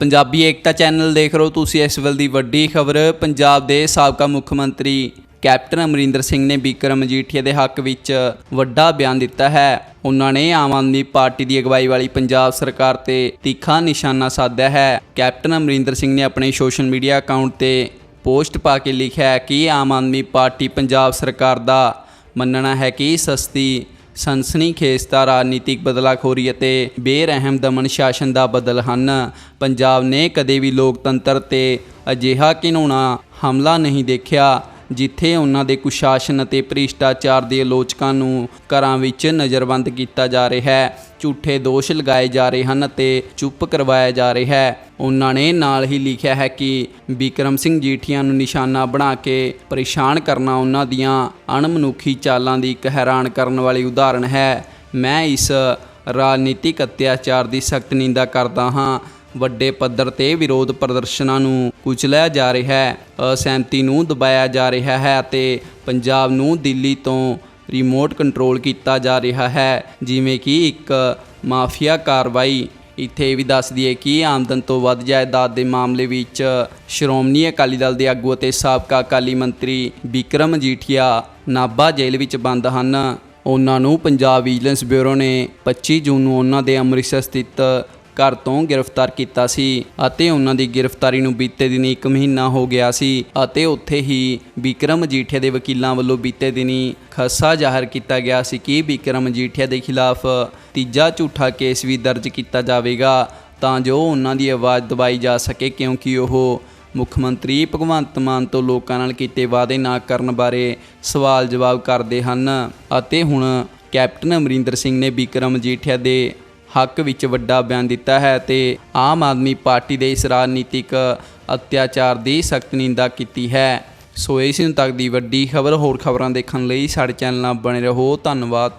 ਪੰਜਾਬੀ ਏਕਤਾ channel ਦੇਖ ਰਹੇ ਹੋ ਤੁਸੀਂ ਇਸ ਵੇਲੇ ਦੀ ਵੱਡੀ ਖਬਰ। ਪੰਜਾਬ ਦੇ ਸਾਬਕਾ ਮੁੱਖ ਮੰਤਰੀ ਕੈਪਟਨ ਅਮਰਿੰਦਰ ਸਿੰਘ ਨੇ ਬਿਕਰਮ ਮਜੀਠੀਆ ਦੇ ਹੱਕ ਵਿੱਚ ਵੱਡਾ ਬਿਆਨ ਦਿੱਤਾ ਹੈ। ਉਹਨਾਂ ਨੇ ਆਮ ਆਦਮੀ ਪਾਰਟੀ ਦੀ ਅਗਵਾਈ ਵਾਲੀ ਪੰਜਾਬ ਸਰਕਾਰ ਤੇ ਤਿੱਖਾ ਨਿਸ਼ਾਨਾ ਸਾਧਿਆ ਹੈ। ਕੈਪਟਨ ਅਮਰਿੰਦਰ ਸਿੰਘ ਨੇ ਆਪਣੇ ਸੋਸ਼ਲ ਮੀਡੀਆ ਅਕਾਊਂਟ ਤੇ ਪੋਸਟ ਪਾ ਕੇ ਲਿਖਿਆ ਕਿ ਆਮ ਆਦਮੀ ਪਾਰਟੀ ਪੰਜਾਬ ਸਰਕਾਰ ਦਾ ਮੰਨਣਾ ਹੈ ਕਿ ਸਸਤੀ ਸਨਸਨੀ ਖੇਸਤਾ ਰਾਜਨੀਤਿਕ ਬਦਲਾਖੋਰੀ ਅਤੇ ਬੇਰਹਿਮ ਦਮਨ ਸ਼ਾਸਨ ਦਾ ਬਦਲ ਹਨ। ਪੰਜਾਬ ਨੇ ਕਦੇ ਵੀ ਲੋਕਤੰਤਰ ਤੇ ਅਜਿਹਾ ਘਿਨਾਉਣਾ ਹਮਲਾ ਨਹੀਂ ਦੇਖਿਆ। ਜਿੱਥੇ ਉਹਨਾਂ ਦੇ ਕੁਸ਼ਾਸਨ ਅਤੇ ਭ੍ਰਿਸ਼ਟਾਚਾਰ ਦੇ ਆਲੋਚਕਾਂ ਨੂੰ ਘਰਾਂ ਵਿੱਚ ਨਜ਼ਰਬੰਦ ਕੀਤਾ ਜਾ ਰਿਹਾ ਹੈ, ਝੂਠੇ ਦੋਸ਼ ਲਗਾਏ ਜਾ ਰਹੇ ਹਨ ਅਤੇ ਚੁੱਪ ਕਰਵਾਇਆ ਜਾ ਰਿਹਾ ਹੈ। ਉਹਨਾਂ ਨੇ ਨਾਲ ਹੀ ਲਿਖਿਆ ਹੈ ਕਿ ਬਿਕਰਮ ਸਿੰਘ ਜੀਠੀਆਂ ਨੂੰ ਨਿਸ਼ਾਨਾ ਬਣਾ ਕੇ ਪਰੇਸ਼ਾਨ ਕਰਨਾ ਉਹਨਾਂ ਦੀਆਂ ਅਣਮਨੁੱਖੀ ਚਾਲਾਂ ਦੀ ਇੱਕ ਹੈਰਾਨ ਕਰਨ ਵਾਲੀ ਉਦਾਹਰਣ ਹੈ। ਮੈਂ ਇਸ ਰਾਜਨੀਤਿਕ ਅਤਿਆਚਾਰ ਦੀ ਸਖਤ ਨਿੰਦਾ ਕਰਦਾ ਹਾਂ। ਵੱਡੇ ਪੱਧਰ ਤੇ ਵਿਰੋਧ ਪ੍ਰਦਰਸ਼ਨਾਂ ਨੂੰ ਕੁਚਲਿਆ ਜਾ ਰਿਹਾ ਹੈ। ਅਸਹਿਮਤੀ ਨੂੰ ਦਬਾਇਆ ਜਾ ਰਿਹਾ ਹੈ ਅਤੇ ਪੰਜਾਬ ਨੂੰ ਦਿੱਲੀ ਤੋਂ ਰਿਮੋਟ ਕੰਟਰੋਲ ਕੀਤਾ ਜਾ ਰਿਹਾ ਹੈ। ਜਿਵੇਂ ਕਿ ਇੱਕ ਮਾਫੀਆ ਕਾਰਵਾਈ। ਇੱਥੇ ਇਹ ਵੀ ਦੱਸ ਦਈਏ ਕਿ ਆਮਦਨ ਤੋਂ ਵੱਧ ਜਾਇਦਾਦ ਦੇ ਮਾਮਲੇ ਵਿੱਚ ਸ਼੍ਰੋਮਣੀ ਅਕਾਲੀ ਦਲ ਦੇ ਆਗੂ ਅਤੇ ਸਾਬਕਾ ਅਕਾਲੀ ਮੰਤਰੀ ਬਿਕਰਮ ਜੀਠੀਆ ਨਾਭਾ ਜੇਲ੍ਹ ਵਿੱਚ ਬੰਦ ਹਨ। ਉਹਨਾਂ ਨੂੰ ਪੰਜਾਬ ਵਿਜੀਲੈਂਸ ਬਿਊਰੋ ਨੇ 25 ਜੂਨ ਨੂੰ ਉਹਨਾਂ ਦੇ ਅੰਮ੍ਰਿਤਸਰ ਸਥਿਤ ਘਰ ਤੋਂ ਗ੍ਰਿਫਤਾਰ ਕੀਤਾ ਸੀ ਅਤੇ ਉਹਨਾਂ ਦੀ ਗ੍ਰਿਫਤਾਰੀ ਨੂੰ ਬੀਤੇ ਦਿਨੀ 1 ਮਹੀਨਾ ਹੋ ਗਿਆ ਸੀ ਅਤੇ ਉੱਥੇ ਹੀ ਬਿਕਰਮ ਮਜੀਠੀਆ ਦੇ ਵਕੀਲਾਂ ਵੱਲੋਂ ਬੀਤੇ ਦਿਨੀ ਖਸਾ ਜ਼ਾਹਰ ਕੀਤਾ ਗਿਆ ਸੀ ਕਿ ਬਿਕਰਮ ਮਜੀਠੀਆ ਦੇ ਖਿਲਾਫ ਤੀਜਾ ਝੂਠਾ ਕੇਸ ਵੀ ਦਰਜ ਕੀਤਾ ਜਾਵੇਗਾ, ਤਾਂ ਜੋ ਉਹਨਾਂ ਦੀ ਆਵਾਜ਼ ਦਬਾਈ ਜਾ ਸਕੇ ਕਿਉਂਕਿ ਉਹ ਮੁੱਖ ਮੰਤਰੀ ਭਗਵੰਤ ਮਾਨ ਤੋਂ ਲੋਕਾਂ ਨਾਲ ਕੀਤੇ ਵਾਅਦੇ ਨਾ ਕਰਨ ਬਾਰੇ ਸਵਾਲ ਜਵਾਬ ਕਰਦੇ ਹਨ ਅਤੇ ਹੁਣ ਕੈਪਟਨ ਅਮਰਿੰਦਰ ਸਿੰਘ ਨੇ ਬਿਕਰਮ ਮਜੀਠੀਆ ਦੇ ਹੱਕ ਵਿੱਚ ਵੱਡਾ ਬਿਆਨ ਦਿੱਤਾ ਹੈ ਤੇ ਆਮ ਆਦਮੀ ਪਾਰਟੀ ਦੇ ਇਸ ਰਾਜਨੀਤਿਕ ਅਤਿਆਚਾਰ ਦੀ ਸਖਤ ਨਿੰਦਾ ਕੀਤੀ ਹੈ। ਸੋ ਇਸ ਨੂੰ ਤੱਕ ਦੀ ਵੱਡੀ ਖਬਰ ਹੋਰ ਖਬਰਾਂ ਦੇਖਣ ਲਈ ਸਾਡੇ ਚੈਨਲ ਨਾਲ ਬਣੇ ਰਹੋ। ਧੰਨਵਾਦ।